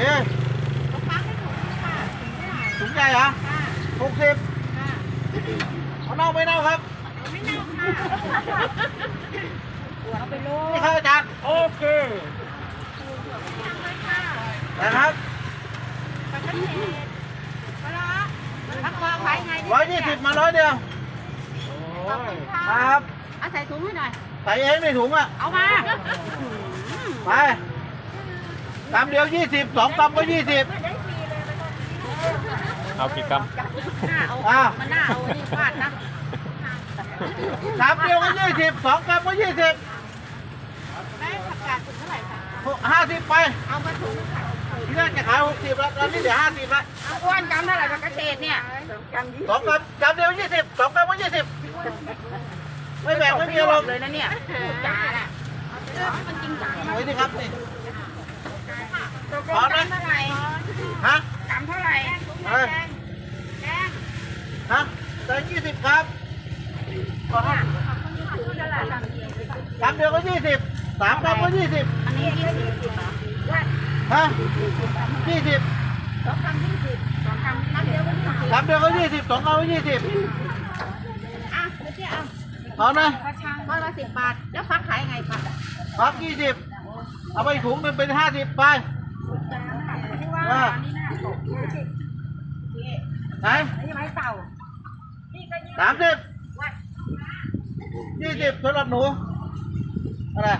เอ๊ะถุงใหญ่เหรอะหกสิบค่เอาเน่าไม่เน่าครับ ไม่เน่าค่ะหัวเอาไปโลนี่ครับอาจารย์โอเคนะครับปลาทับเศษปลารักวาไว้ไงร้อยยี่สิบมาร้อยเดียวขอบคุะครับเอาใส่ถุงให้หน่อยใส่เองในถุงอะเอามา ไป กำเดียวยี่สิบสองกำก็ยี่สิบเอากี่กรัมหน้าเอาอ้าวมันหน้าเอาอันนี้ฟาดนะกำเดียวก็ยี่สิบสองกำก็ยี่สิบแม่ผักกาดถุงเท่าไหร่คะห้าสิบไปเอามาถุงที่แรกจะขายหกสิบแล้วตอนนี้เหลือห้าสิบแล้วเอาอ้วนจำเท่าไหร่กับเกษตรเนี่ยสองกำกำเดียวยี่สิบสองกำก็ยี่สิบไม่แบ่งไม่มีอารมณ์เลยนะเนี่ยพูดจาน่ะเออมันจริงจังไว้ดิครับนี่ ตกลงจำเท่าไหร่ ฮะ จำเท่าไหร่ เฮ้ย แดง ฮะได้ยี่สิบ ครับกำเดียวก็ยี่สิบสามกำก็ยี่สิบอันนี้ยี่สิบเหรอฮะยี่สิบสองคำยี่สิบสองคำนับเดียวก็ยี่สิบกำเดียวก็ยี่สิบสองกำก็ยี่สิบอะเดี๋ยวเจ๊เอาเอาไหมกระชังร้อยละสิบบาท แล้วฟักขายไงฟักพักยี่สิบเอาไปถุงหนึงเป็นห้าสิบไปที่ว่าว่าอันนี้น่าตกยี่สิบไหนอันนี้ไม้เต่า นี่ก็ยี่สามสิบว่ายี่สิบสำหรับหนูอะไร